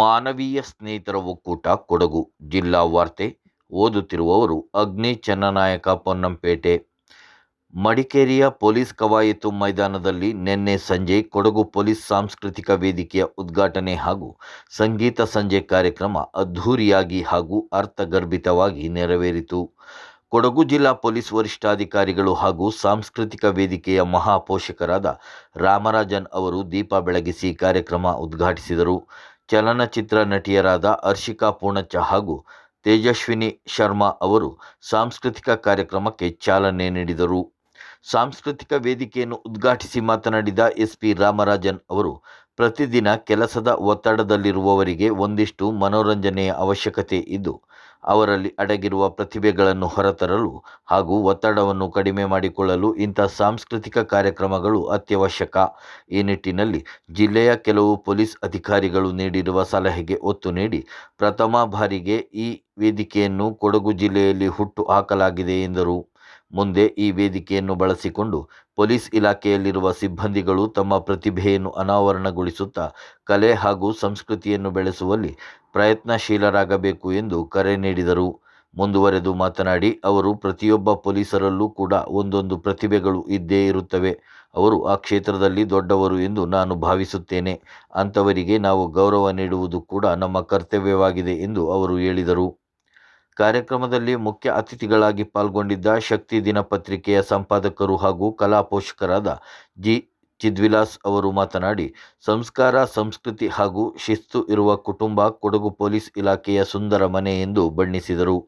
ಮಾನವೀಯ ಸ್ನೇಹಿತರ ಒಕ್ಕೂಟ ಕೊಡಗು ಜಿಲ್ಲಾ ವಾರ್ತೆ ಓದುತ್ತಿರುವವರು ಅಗ್ನಿ ಚನ್ನನಾಯಕ ಪೊನ್ನಂಪೇಟೆ. ಮಡಿಕೇರಿಯ ಪೊಲೀಸ್ ಕವಾಯತು ಮೈದಾನದಲ್ಲಿ ನಿನ್ನೆ ಸಂಜೆ ಕೊಡಗು ಪೊಲೀಸ್ ಸಾಂಸ್ಕೃತಿಕ ವೇದಿಕೆಯ ಉದ್ಘಾಟನೆ ಹಾಗೂ ಸಂಗೀತ ಸಂಜೆ ಕಾರ್ಯಕ್ರಮ ಅದ್ಧೂರಿಯಾಗಿ ಹಾಗೂ ಅರ್ಥಗರ್ಭಿತವಾಗಿ ನೆರವೇರಿತು. ಕೊಡಗು ಜಿಲ್ಲಾ ಪೊಲೀಸ್ ವರಿಷ್ಠಾಧಿಕಾರಿಗಳು ಹಾಗೂ ಸಾಂಸ್ಕೃತಿಕ ವೇದಿಕೆಯ ಮಹಾಪೋಷಕರಾದ ರಾಮರಾಜನ್ ಅವರು ದೀಪ ಬೆಳಗಿಸಿ ಕಾರ್ಯಕ್ರಮ ಉದ್ಘಾಟಿಸಿದರು. ಚಲನಚಿತ್ರ ನಟಿಯರಾದ ಹರ್ಷಿಕಾ ಪೂಣಚ್ಚ ಹಾಗೂ ತೇಜಸ್ವಿನಿ ಶರ್ಮಾ ಅವರು ಸಾಂಸ್ಕೃತಿಕ ಕಾರ್ಯಕ್ರಮಕ್ಕೆ ಚಾಲನೆ ನೀಡಿದರು. ಸಾಂಸ್ಕೃತಿಕ ವೇದಿಕೆಯನ್ನು ಉದ್ಘಾಟಿಸಿ ಮಾತನಾಡಿದ ಎಸ್ಪಿ ರಾಮರಾಜನ್ ಅವರು, ಪ್ರತಿದಿನ ಕೆಲಸದ ಒತ್ತಡದಲ್ಲಿರುವವರಿಗೆ ಒಂದಿಷ್ಟು ಮನೋರಂಜನೆಯ ಅವಶ್ಯಕತೆ ಇದ್ದು ಅವರಲ್ಲಿ ಅಡಗಿರುವ ಪ್ರತಿಭೆಗಳನ್ನು ಹೊರತರಲು ಹಾಗೂ ಒತ್ತಡವನ್ನು ಕಡಿಮೆ ಮಾಡಿಕೊಳ್ಳಲು ಇಂಥ ಸಾಂಸ್ಕೃತಿಕ ಕಾರ್ಯಕ್ರಮಗಳು ಅತ್ಯವಶ್ಯಕ. ಈ ನಿಟ್ಟಿನಲ್ಲಿ ಜಿಲ್ಲೆಯ ಕೆಲವು ಪೊಲೀಸ್ ಅಧಿಕಾರಿಗಳು ನೀಡಿರುವ ಸಲಹೆಗೆ ಒತ್ತು ನೀಡಿ ಪ್ರಥಮ ಬಾರಿಗೆ ಈ ವೇದಿಕೆಯನ್ನು ಕೊಡಗು ಜಿಲ್ಲೆಯಲ್ಲಿ ಹುಟ್ಟು ಹಾಕಲಾಗಿದೆ ಎಂದರು. ಮುಂದೆ ಈ ವೇದಿಕೆಯನ್ನು ಬಳಸಿಕೊಂಡು ಪೊಲೀಸ್ ಇಲಾಖೆಯಲ್ಲಿರುವ ಸಿಬ್ಬಂದಿಗಳು ತಮ್ಮ ಪ್ರತಿಭೆಯನ್ನು ಅನಾವರಣಗೊಳಿಸುತ್ತಾ ಕಲೆ ಹಾಗೂ ಸಂಸ್ಕೃತಿಯನ್ನು ಬೆಳೆಸುವಲ್ಲಿ ಪ್ರಯತ್ನಶೀಲರಾಗಬೇಕು ಎಂದು ಕರೆ ನೀಡಿದರು. ಮುಂದುವರೆದು ಮಾತನಾಡಿ, ಅವರು ಪ್ರತಿಯೊಬ್ಬ ಪೊಲೀಸರಲ್ಲೂ ಕೂಡ ಒಂದೊಂದು ಪ್ರತಿಭೆಗಳು ಇದ್ದೇ ಇರುತ್ತವೆ. ಅವರು ಆ ಕ್ಷೇತ್ರದಲ್ಲಿ ದೊಡ್ಡವರು ಎಂದು ನಾನು ಭಾವಿಸುತ್ತೇನೆ. ಅಂಥವರಿಗೆ ನಾವು ಗೌರವ ನೀಡುವುದು ಕೂಡ ನಮ್ಮ ಕರ್ತವ್ಯವಾಗಿದೆ ಎಂದು ಅವರು ಹೇಳಿದರು. ಕಾರ್ಯಕ್ರಮದಲ್ಲಿ ಮುಖ್ಯ ಅತಿಥಿಗಳಾಗಿ ಪಾಲ್ಗೊಂಡಿದ್ದ ಶಕ್ತಿ ದಿನಪತ್ರಿಕೆಯ ಸಂಪಾದಕರು ಹಾಗೂ ಕಲಾ ಪೋಷಕರಾದ ಜಿ ಚಿದ್ವಿಲಾಸ್ ಅವರು ಮಾತನಾಡಿ, ಸಂಸ್ಕಾರ, ಸಂಸ್ಕೃತಿ ಹಾಗೂ ಶಿಸ್ತು ಇರುವ ಕುಟುಂಬ ಕೊಡಗು ಪೊಲೀಸ್ ಇಲಾಖೆಯ ಸುಂದರ ಮನೆ ಎಂದು ಬಣ್ಣಿಸಿದರು.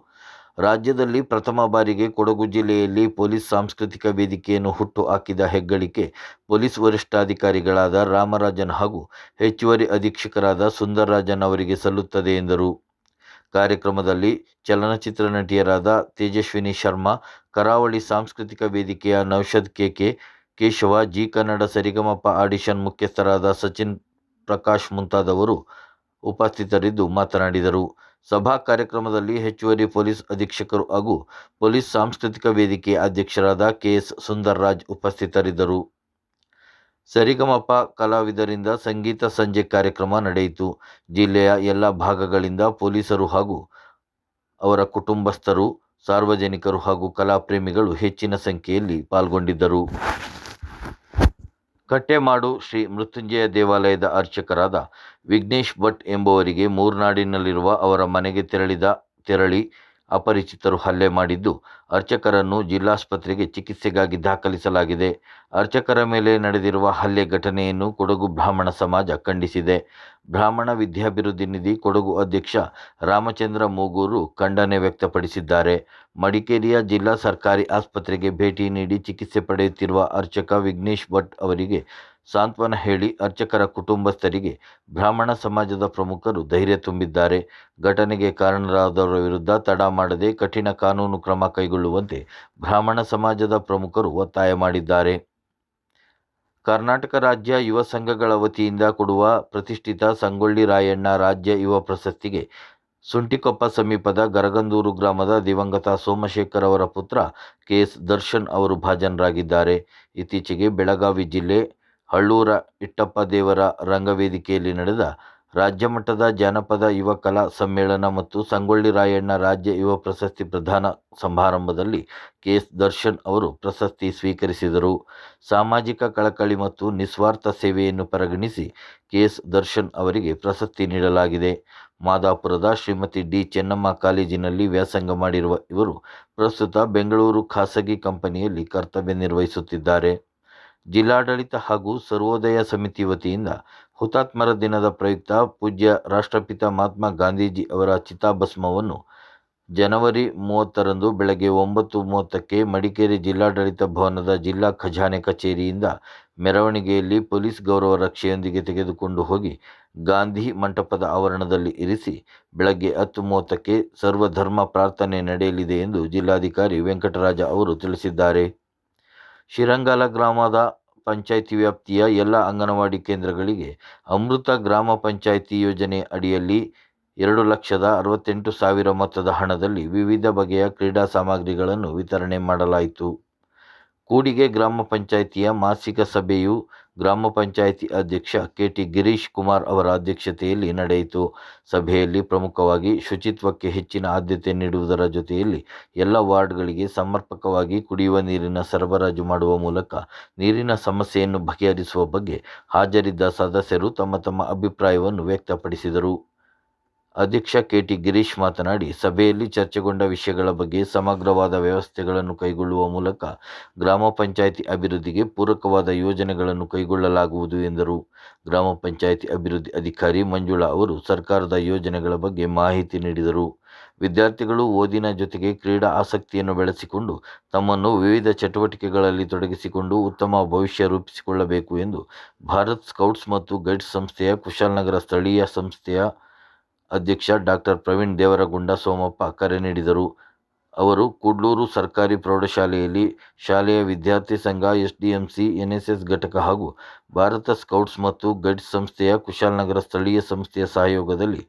ರಾಜ್ಯದಲ್ಲಿ ಪ್ರಥಮ ಬಾರಿಗೆ ಕೊಡಗು ಜಿಲ್ಲೆಯಲ್ಲಿ ಪೊಲೀಸ್ ಸಾಂಸ್ಕೃತಿಕ ವೇದಿಕೆಯನ್ನು ಹುಟ್ಟು ಹಾಕಿದ ಹೆಗ್ಗಳಿಕೆ ಪೊಲೀಸ್ ವರಿಷ್ಠಾಧಿಕಾರಿಗಳಾದ ರಾಮರಾಜನ್ ಹಾಗೂ ಹೆಚ್ಚುವರಿ ಅಧೀಕ್ಷಕರಾದ ಸುಂದರರಾಜನ್ ಅವರಿಗೆ ಸಲ್ಲುತ್ತದೆ ಎಂದರು. ಕಾರ್ಯಕ್ರಮದಲ್ಲಿ ಚಲನಚಿತ್ರ ನಟಿಯರಾದ ತೇಜಸ್ವಿನಿ ಶರ್ಮಾ, ಕರಾವಳಿ ಸಾಂಸ್ಕೃತಿಕ ವೇದಿಕೆಯ Naushad K K Keshava, Zee Kannada Sarigamapa audition ಮುಖ್ಯಸ್ಥರಾದ ಸಚಿನ್ ಪ್ರಕಾಶ್ ಮುಂತಾದವರು ಉಪಸ್ಥಿತರಿದ್ದು ಮಾತನಾಡಿದರು. ಸಭಾ ಕಾರ್ಯಕ್ರಮದಲ್ಲಿ ಹೆಚ್ಚುವರಿ ಪೊಲೀಸ್ ಅಧೀಕ್ಷಕರು ಹಾಗೂ ಪೊಲೀಸ್ ಸಾಂಸ್ಕೃತಿಕ ವೇದಿಕೆ ಅಧ್ಯಕ್ಷರಾದ ಕೆಎಸ್ ಸುಂದರ್ರಾಜ್ ಉಪಸ್ಥಿತರಿದ್ದರು. ಸರಿಗಮಪ ಕಲಾವಿದರಿಂದ ಸಂಗೀತ ಸಂಜೆ ಕಾರ್ಯಕ್ರಮ ನಡೆಯಿತು. ಜಿಲ್ಲೆಯ ಎಲ್ಲ ಭಾಗಗಳಿಂದ ಪೊಲೀಸರು ಹಾಗೂ ಅವರ ಕುಟುಂಬಸ್ಥರು, ಸಾರ್ವಜನಿಕರು ಹಾಗೂ ಕಲಾಪ್ರೇಮಿಗಳು ಹೆಚ್ಚಿನ ಸಂಖ್ಯೆಯಲ್ಲಿ ಪಾಲ್ಗೊಂಡಿದ್ದರು. ಕಟ್ಟೆಮಾಡು ಶ್ರೀ ಮೃತ್ಯುಂಜಯ ದೇವಾಲಯದ ಅರ್ಚಕರಾದ ವಿಘ್ನೇಶ್ ಭಟ್ ಎಂಬುವರಿಗೆ ಮೂರ್ನಾಡಿನಲ್ಲಿರುವ ಅವರ ಮನೆಗೆ ತೆರಳಿದ, ತೆರಳಿ ಅಪರಿಚಿತರು ಹಲ್ಲೆ ಮಾಡಿದ್ದು ಅರ್ಚಕರನ್ನು ಜಿಲ್ಲಾಸ್ಪತ್ರೆಗೆ ಚಿಕಿತ್ಸೆಗಾಗಿ ದಾಖಲಿಸಲಾಗಿದೆ. ಅರ್ಚಕರ ಮೇಲೆ ನಡೆದಿರುವ ಹಲ್ಲೆ ಘಟನೆಯನ್ನು ಕೊಡಗು ಬ್ರಾಹ್ಮಣ ಸಮಾಜ ಖಂಡಿಸಿದೆ. ಬ್ರಾಹ್ಮಣ ವಿದ್ಯಾಭಿವೃದ್ಧಿ ನಿಧಿ ಕೊಡಗು ಅಧ್ಯಕ್ಷ ರಾಮಚಂದ್ರ ಮೂಗೂರು ಖಂಡನೆ ವ್ಯಕ್ತಪಡಿಸಿದ್ದಾರೆ. ಮಡಿಕೇರಿಯ ಜಿಲ್ಲಾ ಸರ್ಕಾರಿ ಆಸ್ಪತ್ರೆಗೆ ಭೇಟಿ ನೀಡಿ ಚಿಕಿತ್ಸೆ ಪಡೆಯುತ್ತಿರುವ ಅರ್ಚಕ ವಿಘ್ನೇಶ್ ಭಟ್ ಅವರಿಗೆ ಸಾಂತ್ವನ ಹೇಳಿ ಅರ್ಚಕರ ಕುಟುಂಬಸ್ಥರಿಗೆ ಬ್ರಾಹ್ಮಣ ಸಮಾಜದ ಪ್ರಮುಖರು ಧೈರ್ಯ ತುಂಬಿದ್ದಾರೆ. ಘಟನೆಗೆ ಕಾರಣರಾದವರ ವಿರುದ್ಧ ತಡ ಮಾಡದೆ ಕಠಿಣ ಕಾನೂನು ಕ್ರಮ ಕೈಗೊಳ್ಳುವಂತೆ ಬ್ರಾಹ್ಮಣ ಸಮಾಜದ ಪ್ರಮುಖರು ಒತ್ತಾಯ ಮಾಡಿದ್ದಾರೆ. ಕರ್ನಾಟಕ ರಾಜ್ಯ ಯುವ ಸಂಘಗಳ ವತಿಯಿಂದ ಕೊಡುವ ಪ್ರತಿಷ್ಠಿತ ಸಂಗೊಳ್ಳಿ ರಾಯಣ್ಣ ರಾಜ್ಯ ಯುವ ಪ್ರಶಸ್ತಿಗೆ ಸುಂಟಿಕೊಪ್ಪ ಸಮೀಪದ ಗರಗಂದೂರು ಗ್ರಾಮದ ದಿವಂಗತ ಸೋಮಶೇಖರ್ ಅವರ ಪುತ್ರ ಕೆಎಸ್ ದರ್ಶನ್ ಅವರು ಭಾಜನರಾಗಿದ್ದಾರೆ. ಇತ್ತೀಚೆಗೆ ಬೆಳಗಾವಿ ಜಿಲ್ಲೆ ಹಳ್ಳೂರ ಇಟ್ಟಪ್ಪ ದೇವರ ರಂಗವೇದಿಕೆಯಲ್ಲಿ ನಡೆದ ರಾಜ್ಯಮಟ್ಟದ ಜಾನಪದ ಯುವ ಕಲಾ ಸಮ್ಮೇಳನ ಮತ್ತು ಸಂಗೊಳ್ಳಿ ರಾಯಣ್ಣ ರಾಜ್ಯ ಯುವ ಪ್ರಶಸ್ತಿ ಪ್ರದಾನ ಸಮಾರಂಭದಲ್ಲಿ ಕೆಎಸ್ ದರ್ಶನ್ ಅವರು ಪ್ರಶಸ್ತಿ ಸ್ವೀಕರಿಸಿದರು. ಸಾಮಾಜಿಕ ಕಳಕಳಿ ಮತ್ತು ನಿಸ್ವಾರ್ಥ ಸೇವೆಯನ್ನು ಪರಿಗಣಿಸಿ ಕೆಎಸ್ ದರ್ಶನ್ ಅವರಿಗೆ ಪ್ರಶಸ್ತಿ ನೀಡಲಾಗಿದೆ. ಮಾದಾಪುರದ ಶ್ರೀಮತಿ ಡಿ. ಚೆನ್ನಮ್ಮ ಕಾಲೇಜಿನಲ್ಲಿ ವ್ಯಾಸಂಗ ಮಾಡಿರುವ ಇವರು ಪ್ರಸ್ತುತ ಬೆಂಗಳೂರು ಖಾಸಗಿ ಕಂಪನಿಯಲ್ಲಿ ಕರ್ತವ್ಯ ನಿರ್ವಹಿಸುತ್ತಿದ್ದಾರೆ. ಜಿಲ್ಲಾಡಳಿತ ಹಾಗೂ ಸರ್ವೋದಯ ಸಮಿತಿ ವತಿಯಿಂದ ಹುತಾತ್ಮರ ದಿನದ ಪ್ರಯುಕ್ತ ಪೂಜ್ಯ ರಾಷ್ಟ್ರಪಿತ ಮಹಾತ್ಮ ಗಾಂಧೀಜಿ ಅವರ ಚಿತಾಭಸ್ಮವನ್ನು ಜನವರಿ ಮೂವತ್ತರಂದು ಬೆಳಗ್ಗೆ ಒಂಬತ್ತು ಮೂವತ್ತಕ್ಕೆ ಮಡಿಕೇರಿ ಜಿಲ್ಲಾಡಳಿತ ಭವನದ ಜಿಲ್ಲಾ ಖಜಾನೆ ಕಚೇರಿಯಿಂದ ಮೆರವಣಿಗೆಯಲ್ಲಿ ಪೊಲೀಸ್ ಗೌರವ ರಕ್ಷೆಯೊಂದಿಗೆ ತೆಗೆದುಕೊಂಡು ಹೋಗಿ ಗಾಂಧಿ ಮಂಟಪದ ಆವರಣದಲ್ಲಿ ಇರಿಸಿ ಬೆಳಗ್ಗೆ ಹತ್ತು ಮೂವತ್ತಕ್ಕೆ ಸರ್ವಧರ್ಮ ಪ್ರಾರ್ಥನೆ ನಡೆಯಲಿದೆ ಎಂದು ಜಿಲ್ಲಾಧಿಕಾರಿ ವೆಂಕಟರಾಜ ಅವರು ತಿಳಿಸಿದ್ದಾರೆ. ಶಿರಂಗಾಲ ಗ್ರಾಮದ ಪಂಚಾಯಿತಿ ವ್ಯಾಪ್ತಿಯ ಎಲ್ಲ ಅಂಗನವಾಡಿ ಕೇಂದ್ರಗಳಿಗೆ ಅಮೃತ ಗ್ರಾಮ ಪಂಚಾಯಿತಿ ಯೋಜನೆ ಅಡಿಯಲ್ಲಿ ಎರಡು ಲಕ್ಷದ ಅರವತ್ತೆಂಟು ಸಾವಿರ ಮೊತ್ತದ ಹಣದಲ್ಲಿ ವಿವಿಧ ಬಗೆಯ ಕ್ರೀಡಾ ಸಾಮಗ್ರಿಗಳನ್ನು ವಿತರಣೆ ಮಾಡಲಾಯಿತು. ಕೂಡಿಗೆ ಗ್ರಾಮ ಪಂಚಾಯಿತಿಯ ಮಾಸಿಕ ಸಭೆಯು ಗ್ರಾಮ ಪಂಚಾಯಿತಿ ಅಧ್ಯಕ್ಷ ಕೆಟಿ ಗಿರೀಶ್ ಕುಮಾರ್ ಅವರ ಅಧ್ಯಕ್ಷತೆಯಲ್ಲಿ ನಡೆಯಿತು. ಸಭೆಯಲ್ಲಿ ಪ್ರಮುಖವಾಗಿ ಶುಚಿತ್ವಕ್ಕೆ ಹೆಚ್ಚಿನ ಆದ್ಯತೆ ನೀಡುವುದರ ಜೊತೆಯಲ್ಲಿ ಎಲ್ಲ ವಾರ್ಡ್ಗಳಿಗೆ ಸಮರ್ಪಕವಾಗಿ ಕುಡಿಯುವ ನೀರಿನ ಸರಬರಾಜು ಮಾಡುವ ಮೂಲಕ ನೀರಿನ ಸಮಸ್ಯೆಯನ್ನು ಬಗೆಹರಿಸುವ ಬಗ್ಗೆ ಹಾಜರಿದ್ದ ಸದಸ್ಯರು ತಮ್ಮ ತಮ್ಮ ಅಭಿಪ್ರಾಯವನ್ನು ವ್ಯಕ್ತಪಡಿಸಿದರು. ಅಧ್ಯಕ್ಷ ಕೆಟಿ ಗಿರೀಶ್ ಮಾತನಾಡಿ, ಸಭೆಯಲ್ಲಿ ಚರ್ಚೆಗೊಂಡ ವಿಷಯಗಳ ಬಗ್ಗೆ ಸಮಗ್ರವಾದ ವ್ಯವಸ್ಥೆಗಳನ್ನು ಕೈಗೊಳ್ಳುವ ಮೂಲಕ ಗ್ರಾಮ ಪಂಚಾಯಿತಿ ಅಭಿವೃದ್ಧಿಗೆ ಪೂರಕವಾದ ಯೋಜನೆಗಳನ್ನು ಕೈಗೊಳ್ಳಲಾಗುವುದು ಎಂದರು. ಗ್ರಾಮ ಪಂಚಾಯಿತಿ ಅಭಿವೃದ್ಧಿ ಅಧಿಕಾರಿ ಮಂಜುಳಾ ಅವರು ಸರ್ಕಾರದ ಯೋಜನೆಗಳ ಬಗ್ಗೆ ಮಾಹಿತಿ ನೀಡಿದರು. ವಿದ್ಯಾರ್ಥಿಗಳು ಓದಿನ ಜೊತೆಗೆ ಕ್ರೀಡಾ ಆಸಕ್ತಿಯನ್ನು ಬೆಳೆಸಿಕೊಂಡು, ತಮ್ಮನ್ನು ವಿವಿಧ ಚಟುವಟಿಕೆಗಳಲ್ಲಿ ತೊಡಗಿಸಿಕೊಂಡು ಉತ್ತಮ ಭವಿಷ್ಯ ರೂಪಿಸಿಕೊಳ್ಳಬೇಕು ಎಂದು ಭಾರತ್ ಸ್ಕೌಟ್ಸ್ ಮತ್ತು ಗೈಡ್ಸ್ ಸಂಸ್ಥೆಯ ಕುಶಾಲನಗರ ಸ್ಥಳೀಯ ಸಂಸ್ಥೆಯ ಅಧ್ಯಕ್ಷ ಡಾಕ್ಟರ್ ಪ್ರವೀಣ್ ದೇವರಗುಂಡ ಸೋಮಪ್ಪ ಕರೆ ನೀಡಿದರು. ಅವರು ಕುಡ್ಲೂರು ಸರ್ಕಾರಿ ಪ್ರೌಢಶಾಲೆಯಲ್ಲಿ ಶಾಲೆಯ ವಿದ್ಯಾರ್ಥಿ ಸಂಘ S D M C N S S ಘಟಕ ಹಾಗೂ ಭಾರತ ಸ್ಕೌಟ್ಸ್ ಮತ್ತು ಗೈಡ್ಸ್ ಸಂಸ್ಥೆಯ ಕುಶಾಲನಗರ ಸ್ಥಳೀಯ ಸಂಸ್ಥೆಯ ಸಹಯೋಗದಲ್ಲಿ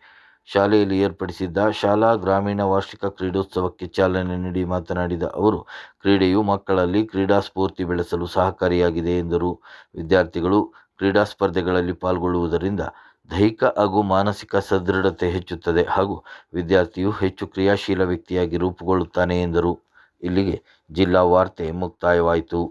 ಶಾಲೆಯಲ್ಲಿ ಏರ್ಪಡಿಸಿದ್ದ ಶಾಲಾ ಗ್ರಾಮೀಣ ವಾರ್ಷಿಕ ಕ್ರೀಡೋತ್ಸವಕ್ಕೆ ಚಾಲನೆ ನೀಡಿ ಮಾತನಾಡಿದ ಅವರು, ಕ್ರೀಡೆಯು ಮಕ್ಕಳಲ್ಲಿ ಕ್ರೀಡಾ ಸ್ಫೂರ್ತಿ ಬೆಳೆಸಲು ಸಹಕಾರಿಯಾಗಿದೆ ಎಂದರು. ವಿದ್ಯಾರ್ಥಿಗಳು ಕ್ರೀಡಾ ಸ್ಪರ್ಧೆಗಳಲ್ಲಿ ಪಾಲ್ಗೊಳ್ಳುವುದರಿಂದ ದೈಹಿಕ ಹಾಗೂ ಮಾನಸಿಕ ಸದೃಢತೆ ಹೆಚ್ಚುತ್ತದೆ ಹಾಗೂ ವಿದ್ಯಾರ್ಥಿಯು ಹೆಚ್ಚು ಕ್ರಿಯಾಶೀಲ ವ್ಯಕ್ತಿಯಾಗಿ ರೂಪುಗೊಳ್ಳುತ್ತಾನೆ ಎಂದರು. ಇಲ್ಲಿಗೆ ಜಿಲ್ಲಾ ವಾರ್ತೆ ಮುಕ್ತಾಯವಾಯಿತು.